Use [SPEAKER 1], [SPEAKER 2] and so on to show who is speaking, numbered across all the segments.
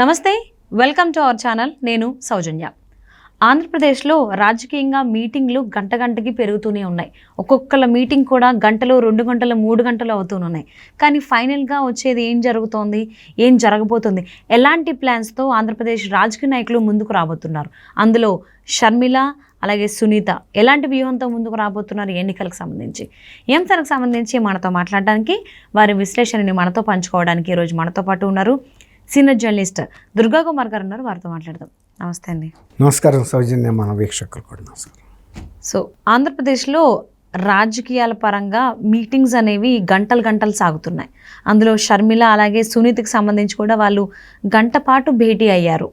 [SPEAKER 1] నమస్తే welcome to our channel. నేను సౌజన్య. ఆంధ్రప్రదేశ్లో రాజకీయంగా మీటింగ్లు గంట గంటకి పెరుగుతూనే ఉన్నాయి. ఒక్కొక్కళ్ళ మీటింగ్ కూడా గంటలు రెండు గంటలు మూడు గంటలు అవుతూనే కానీ ఫైనల్గా వచ్చేది ఏం జరుగుతోంది? ఏం జరగబోతుంది? ఎలాంటి ప్లాన్స్తో ఆంధ్రప్రదేశ్ రాజకీయ నాయకులు ముందుకు రాబోతున్నారు? అందులో షర్మిల అలాగే సునీత ఎలాంటి వ్యూహంతో ముందుకు రాబోతున్నారు ఎన్నికలకు సంబంధించి? ఈ సంబంధించి మనతో మాట్లాడడానికి వారి విశ్లేషణని మనతో పంచుకోవడానికి ఈరోజు మనతో పాటు ఉన్నారు. సీనియర్ జర్నలిస్ట్ దుర్గా కుమార్ గారు ఉన్నారు. వారితో మాట్లాడదాం. నమస్తే అండి.
[SPEAKER 2] నమస్కారం సౌజన్య మన వీక్షకులు కూడా నమస్కారం.
[SPEAKER 1] సో ఆంధ్రప్రదేశ్లో రాజకీయాల పరంగా మీటింగ్స్ అనేవి గంటలు గంటలు సాగుతున్నాయి. అందులో షర్మిల అలాగే సునీత్కి సంబంధించి కూడా వాళ్ళు గంట పాటు భేటీ అయ్యారు.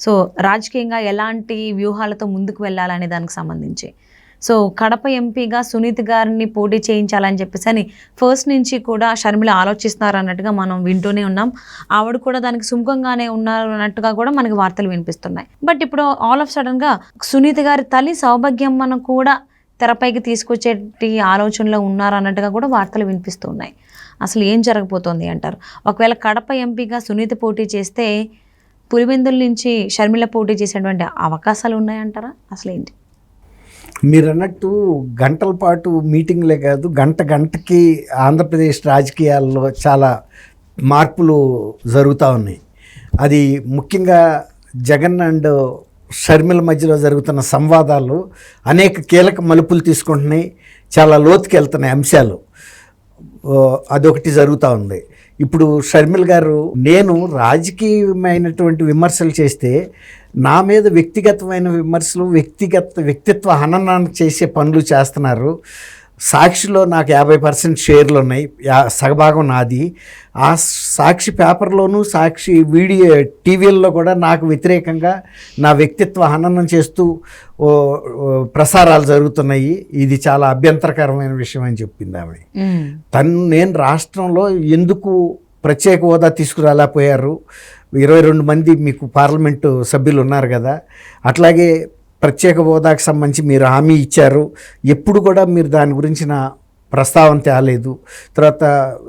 [SPEAKER 1] సో రాజకీయంగా ఎలాంటి వ్యూహాలతో ముందుకు వెళ్ళాలనే దానికి సంబంధించి సో కడప ఎంపీగా సునీత్ గారిని పోటీ చేయించాలని చెప్పేసి అని ఫస్ట్ నుంచి కూడా షర్మిల ఆలోచిస్తున్నారు అన్నట్టుగా మనం వింటూనే ఉన్నాం. ఆవిడ కూడా దానికి సుముఖంగానే ఉన్నారు అన్నట్టుగా కూడా మనకి వార్తలు వినిపిస్తున్నాయి. బట్ ఇప్పుడు ఆల్ ఆఫ్ సడన్గా సునీత గారి తల్లి సౌభాగ్యమ్మను కూడా తెరపైకి తీసుకొచ్చేటి ఆలోచనలో ఉన్నారు అన్నట్టుగా కూడా వార్తలు వినిపిస్తున్నాయి. అసలు ఏం జరగబోతోంది అంటారు? ఒకవేళ కడప ఎంపీగా సునీత పోటీ చేస్తే పులివెందుల నుంచి షర్మిల పోటీ చేసేటువంటి అవకాశాలు ఉన్నాయంటారా? అసలు ఏంటి
[SPEAKER 2] మీరు అన్నట్టు గంటల పాటు మీటింగ్లే కాదు గంట గంటకి ఆంధ్రప్రదేశ్ రాజకీయాల్లో చాలా మార్పులు జరుగుతూ ఉన్నాయి. అది ముఖ్యంగా జగన్ అండ్ షర్మిల మధ్యలో జరుగుతున్న సంవాదాలు అనేక కీలక మలుపులు తీసుకుంటున్నాయి చాలా లోతుకి వెళ్తున్నాయి అంశాలు అదొకటి జరుగుతూ ఉంది. ఇప్పుడు షర్మిల్ గారు నేను రాజకీయమైనటువంటి విమర్శలు చేస్తే నా మీద వ్యక్తిగతమైన విమర్శలు వ్యక్తిగత వ్యక్తిత్వ హననాన్ని చేసే పనులు చేస్తున్నారు. సాక్షిలో నాకు యాభై పర్సెంట్ షేర్లు ఉన్నాయి. సగభాగం నాది. ఆ సాక్షి పేపర్లోనూ సాక్షి వీడియో టీవీల్లో కూడా నాకు వ్యతిరేకంగా నా వ్యక్తిత్వ హననం చేస్తూ ప్రసారాలు జరుగుతున్నాయి. ఇది చాలా అభ్యంతరకరమైన విషయం అని చెప్పింది ఆమె తను నేను రాష్ట్రంలో ఎందుకు ప్రత్యేక హోదా తీసుకురాలేకపోయారు? ఇరవై రెండు మంది మీకు పార్లమెంటు సభ్యులు ఉన్నారు కదా. అట్లాగే ప్రత్యేక హోదాకు సంబంధించి మీరు హామీ ఇచ్చారు. ఎప్పుడు కూడా మీరు దాని గురించిన ప్రస్తావన తేలేదు. తర్వాత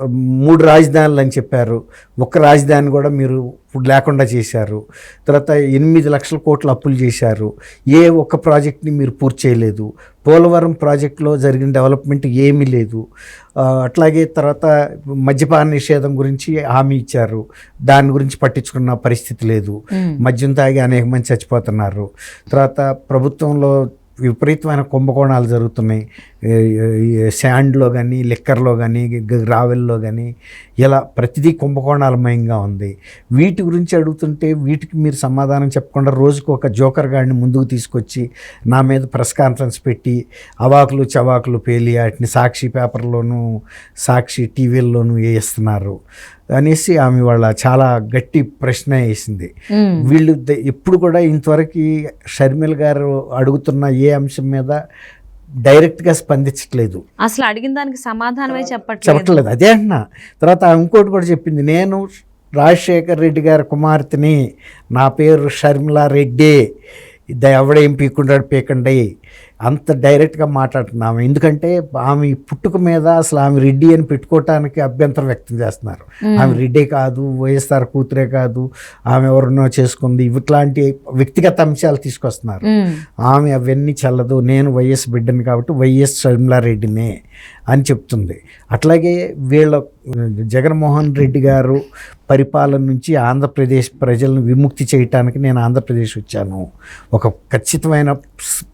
[SPEAKER 2] మూడు రాజధానులు అని చెప్పారు. ఒక్క రాజధాని కూడా మీరు ఇప్పుడు లేకుండా చేశారు. తర్వాత ఎనిమిది లక్షల కోట్ల అప్పులు చేశారు. ఏ ఒక్క ప్రాజెక్ట్ని మీరు పూర్తి చేయలేదు. పోలవరం ప్రాజెక్టులో జరిగిన డెవలప్మెంట్ ఏమీ లేదు. అట్లాగే తర్వాత మద్యపాన నిషేధం గురించి హామీ ఇచ్చారు. దాని గురించి పట్టించుకున్న పరిస్థితి లేదు. మద్యం తాగి అనేక మంది చచ్చిపోతున్నారు. తర్వాత ప్రభుత్వంలో విపరీతమైన కుంభకోణాలు జరుగుతున్నాయి. శాండ్లో కానీ లిక్కర్లో కానీ గ్రావెల్లో కానీ ఇలా ప్రతిదీ కుంభకోణాలమయంగా ఉంది. వీటి గురించి అడుగుతుంటే వీటికి మీరు సమాధానం చెప్పకుండా రోజుకు ఒక జోకర్ గాడిని ముందుకు తీసుకొచ్చి నా మీద ప్రెస్ కాన్ఫరెన్స్ పెట్టి అవాకులు చవాకులు పేలి వాటిని సాక్షి పేపర్లోనూ సాక్షి టీవీల్లోనూ వేస్తున్నారు అనేసి ఆమె వాళ్ళ చాలా గట్టి ప్రశ్న వేసింది. వీళ్ళు ఎప్పుడు కూడా ఇంతవరకు షర్మిల్ గారు అడుగుతున్న ఏ అంశం మీద డైరెక్ట్గా స్పందించట్లేదు.
[SPEAKER 1] అసలు అడిగిన దానికి సమాధానమే చెప్పట్లేదు.
[SPEAKER 2] చెప్పట్లేదు. అదే అంటున్నా తర్వాత ఇంకోటి కూడా చెప్పింది. నేను రాజశేఖర్ రెడ్డి గారి కుమార్తెని నా పేరు షర్మిలా రెడ్డి. ఎవడేం పీకుంటాడు పీకండి. అంత డైరెక్ట్గా మాట్లాడుతున్నాము ఎందుకంటే ఆమె పుట్టుక మీద అసలు ఆమె రెడ్డి అని పెట్టుకోవటానికి అభ్యంతరం వ్యక్తం చేస్తున్నారు. ఆమె రెడ్డి కాదు వైఎస్ఆర్ కూతురే కాదు ఆమె ఎవరినో చేసుకుంది ఇట్లాంటి వ్యక్తిగత అంశాలు తీసుకొస్తున్నారు. ఆమె అవన్నీ చల్లదు నేను వైఎస్ బిడ్డని కాబట్టి వైఎస్ షర్మిలారెడ్డినే అని చెప్తుంది. అట్లాగే వీళ్ళ జగన్మోహన్ రెడ్డి గారు పరిపాలన నుంచి ఆంధ్రప్రదేశ్ ప్రజలను విముక్తి చేయటానికి నేను ఆంధ్రప్రదేశ్ వచ్చాను. ఒక ఖచ్చితమైన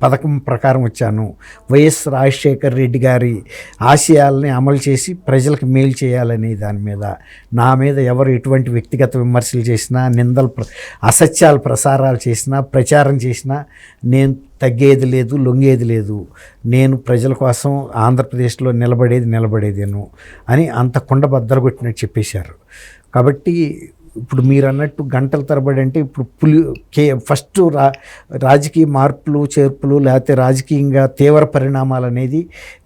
[SPEAKER 2] పథకం ప్రకారం వచ్చాను. వైఎస్ రాజశేఖర్ రెడ్డి గారి ఆశయాలని అమలు చేసి ప్రజలకు మేలు చేయాలనే దాని మీద. నా మీద ఎవరు ఎటువంటి వ్యక్తిగత విమర్శలు చేసినా నిందలు ప్ర- అసత్యాలు ప్రసారాలు చేసినా ప్రచారం చేసినా నేను తగ్గేది లేదు లొంగేది లేదు. నేను ప్రజల కోసం ఆంధ్రప్రదేశ్లో నిలబడేది నిలబడేదేను అని అంత కుండ బద్దలు కొట్టినట్టు చెప్పేశారు. కాబట్టి ఇప్పుడు మీరు అన్నట్టు గంటల తరబడి అంటే ఇప్పుడు పులి కే ఫస్ట్ రా రాజకీయ మార్పులు చేర్పులు లేకపోతే రాజకీయంగా తీవ్ర పరిణామాలు అనేది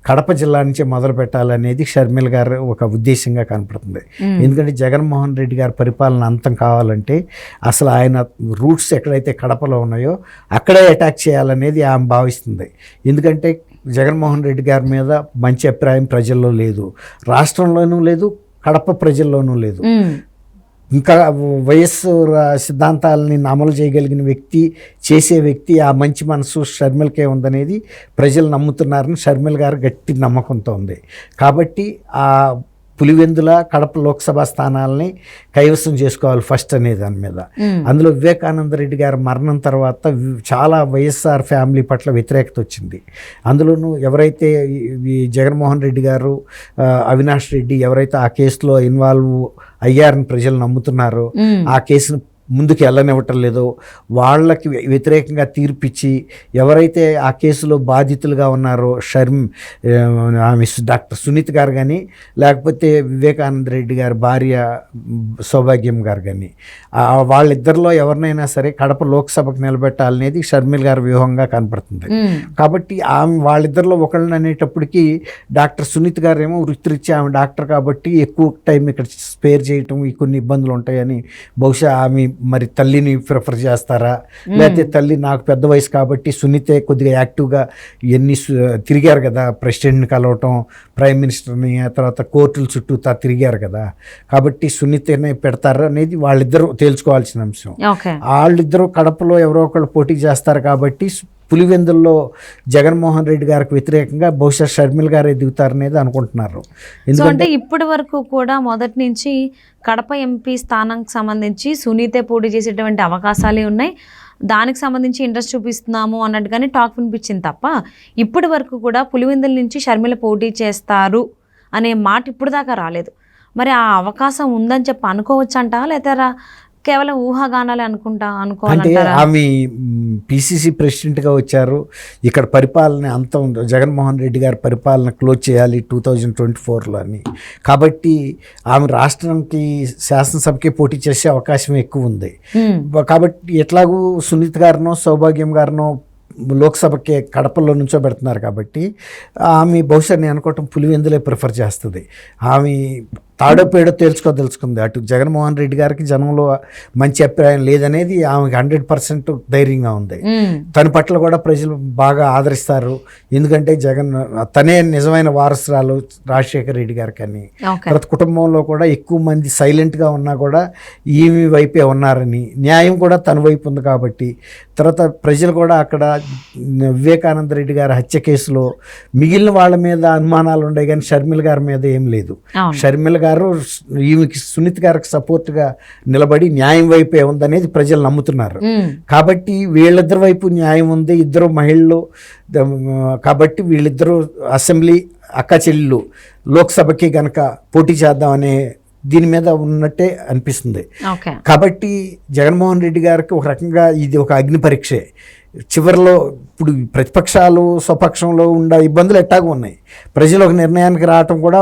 [SPEAKER 2] కడప జిల్లా నుంచే మొదలు పెట్టాలనేది షర్మిల్ గారు ఒక ఉద్దేశంగా కనపడుతుంది. ఎందుకంటే జగన్మోహన్ రెడ్డి గారి పరిపాలన అంతం కావాలంటే అసలు ఆయన రూట్స్ ఎక్కడైతే కడపలో ఉన్నాయో అక్కడే అటాక్ చేయాలనేది ఆమె భావిస్తుంది. ఎందుకంటే జగన్మోహన్ రెడ్డి గారి మీద మంచి అభిప్రాయం ప్రజల్లో లేదు. రాష్ట్రంలోనూ లేదు కడప ప్రజల్లోనూ లేదు. ఇంకా వయస్సు రా- సిద్ధాంతాలని అమలు చేయగలిగిన వ్యక్తి చేసే వ్యక్తి ఆ మంచి మనసు షర్మిల్కే ఉందనేది ప్రజలు నమ్ముతున్నారని షర్మిల్ గారు గట్టి నమ్మకంతో ఉంది. కాబట్టి ఆ పులివెందుల కడప లోక్సభ స్థానాలని కైవసం చేసుకోవాలి ఫస్ట్ అనే దాని మీద. అందులో వివేకానంద రెడ్డి గారి మరణం తర్వాత చాలా వైఎస్ఆర్ ఫ్యామిలీ పట్ల వ్యతిరేకత వచ్చింది అందులోనూ ఎవరైతే ఈ- జగన్మోహన్ రెడ్డి గారు అవినాష్ రెడ్డి ఎవరైతే ఆ కేసులో ఇన్వాల్వ్ అయ్యారని ప్రజలు నమ్ముతున్నారో. ఆ కేసును ముందుకు వెళ్ళనివ్వటం లేదో వాళ్ళకి వ్య- వ్యతిరేకంగా తీర్పిచ్చి ఎవరైతే ఆ కేసులో బాధితులుగా ఉన్నారో షర్మ్ ఆమె డాక్టర్ సునీత్ గారు కానీ లేకపోతే వివేకానంద రెడ్డి గారి భార్య సౌభాగ్యం గారు కానీ వాళ్ళిద్దరిలో ఎవరినైనా సరే కడప లోక్సభకు నిలబెట్టాలనేది షర్మిల్ గారి వ్యూహంగా కనపడుతుంది. కాబట్టి ఆమె వాళ్ళిద్దరిలో ఒకళ్ళని అనేటప్పటికీ డాక్టర్ సునీత్ గారు ఏమో వృత్తిరీత్యా ఆమె డాక్టర్ కాబట్టి ఎక్కువ టైం ఇక్కడ స్పేర్ చేయటం ఈ కొన్ని ఇబ్బందులు ఉంటాయని బహుశా ఆమె మరి తల్లిని ప్రిఫర్ చేస్తారా? లేకపోతే తల్లి నాకు పెద్ద వయసు కాబట్టి సునీతే కొద్దిగా యాక్టివ్గా ఎన్ని తిరిగారు కదా ప్రెసిడెంట్ని కలవటం ప్రైమ్ మినిస్టర్ని ఆ తర్వాత కోర్టుల చుట్టూ తా తిరిగారు కదా. కాబట్టి సునీతనే పెడతారు అనేది వాళ్ళిద్దరూ తేల్చుకోవాల్సిన అంశం. వాళ్ళిద్దరూ కడపలో ఎవరో ఒకళ్ళు పోటీ చేస్తారు కాబట్టి పులివెందుల్లో జగన్మోహన్ రెడ్డి గారికి వ్యతిరేకంగా బహుశా షర్మిల్ గారే దిగుతారనేది అనుకుంటున్నారు. ఎందుకంటే
[SPEAKER 1] అంటే ఇప్పటి వరకు కూడా మొదటి నుంచి కడప ఎంపీ స్థానానికి సంబంధించి సునీతే పోటీ చేసేటువంటి అవకాశాలే ఉన్నాయి. దానికి సంబంధించి ఇంట్రెస్ట్ చూపిస్తున్నాము అన్నట్టుగానే టాక్ వినిపించింది తప్ప ఇప్పటి వరకు కూడా పులివెందుల నుంచి షర్మిల పోటీ చేస్తారు అనే మాట ఇప్పుడు దాకా రాలేదు. మరి ఆ అవకాశం ఉందని చెప్పి అనుకోవచ్చంట లేదా రా- కేవలం ఊహాగానాలే అనుకుంటా
[SPEAKER 2] అంటే
[SPEAKER 1] అనుకోవాలంటారా?
[SPEAKER 2] ఆమె పిసిసి ప్రెసిడెంట్గా వచ్చారు. ఇక్కడ పరిపాలన అంతం జగన్మోహన్ రెడ్డి గారి పరిపాలన క్లోజ్ చేయాలి టూ థౌజండ్ ట్వంటీ ఫోర్లో అని. కాబట్టి ఆమె రాష్ట్రానికి శాసనసభకి పోటీ చేసే అవకాశం ఎక్కువ ఉంది. కాబట్టి ఎట్లాగూ సునీత్ గారినో సౌభాగ్యం గారినో లోక్సభకి కడపలో నుంచో పెడుతున్నారు కాబట్టి ఆమె బహుశా నేను అనుకోవటం పులివెందులే ప్రిఫర్ చేస్తుంది. ఆమె తాడో పేడో తేల్చుకోదలుచుకుంది అటు జగన్మోహన్ రెడ్డి గారికి జనంలో మంచి అభిప్రాయం లేదనేది ఆమెకి హండ్రెడ్ పర్సెంట్ ధైర్యంగా ఉంది. తన పట్ల కూడా ప్రజలు బాగా ఆదరిస్తారు. ఎందుకంటే జగన్ తనే నిజమైన వారసురాలు రాజశేఖర రెడ్డి గారికి అని. తర్వాత కుటుంబంలో కూడా ఎక్కువ మంది సైలెంట్గా ఉన్నా కూడా ఈమె వైపే ఉన్నారని. న్యాయం కూడా తన వైపు ఉంది కాబట్టి. తర్వాత ప్రజలు కూడా అక్కడ వివేకానంద రెడ్డి గారి హత్య కేసులో మిగిలిన వాళ్ళ మీద అనుమానాలు ఉన్నాయి కానీ షర్మిల గారి మీద ఏం లేదు. షర్మిల గారు ఈమెకి సునీత్ గారికి సపోర్ట్గా నిలబడి న్యాయం వైపే ఉందనేది ప్రజలు నమ్ముతున్నారు. కాబట్టి వీళ్ళిద్దరి వైపు న్యాయం ఉంది ఇద్దరు మహిళలు కాబట్టి వీళ్ళిద్దరూ అసెంబ్లీ అక్క చెల్లెళ్ళు లోక్సభకి గనక పోటీ చేద్దామనే దీని మీద ఉన్నట్టే అనిపిస్తుంది. కాబట్టి జగన్మోహన్ రెడ్డి గారికి ఒక రకంగా ఇది ఒక అగ్ని పరీక్షే. చివరిలో ఇప్పుడు ఈ ప్రతిపక్షాలు స్వపక్షంలో ఉండే ఇబ్బందులు ఎట్టాగా ఉన్నాయి. ప్రజలు ఒక నిర్ణయానికి రావటం కూడా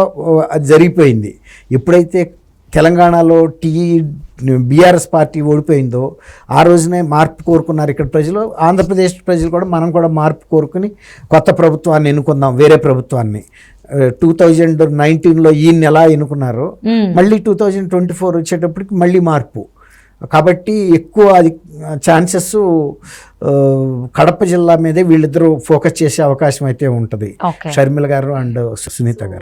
[SPEAKER 2] అది జరిగిపోయింది. ఎప్పుడైతే తెలంగాణలో టీ బీఆర్ఎస్ పార్టీ ఓడిపోయిందో ఆ రోజునే మార్పు కోరుకున్నారు ఇక్కడ ప్రజలు. ఆంధ్రప్రదేశ్ ప్రజలు కూడా మనం కూడా మార్పు కోరుకుని కొత్త ప్రభుత్వాన్ని ఎన్నుకుందాం వేరే ప్రభుత్వాన్ని. టూ థౌజండ్ నైన్టీన్లో ఈయన ఎలా ఎన్నుకున్నారో. మళ్ళీ టూ థౌజండ్ ట్వంటీ ఫోర్ వచ్చేటప్పటికి మళ్ళీ మార్పు. కాబట్టి ఎక్కువ అది ఛాన్సెస్ కడప జిల్లా మీదే వీళ్ళిద్దరూ ఫోకస్ చేసే అవకాశం అయితే ఉంటుంది. షర్మిల గారు అండ్ సునీత గారు.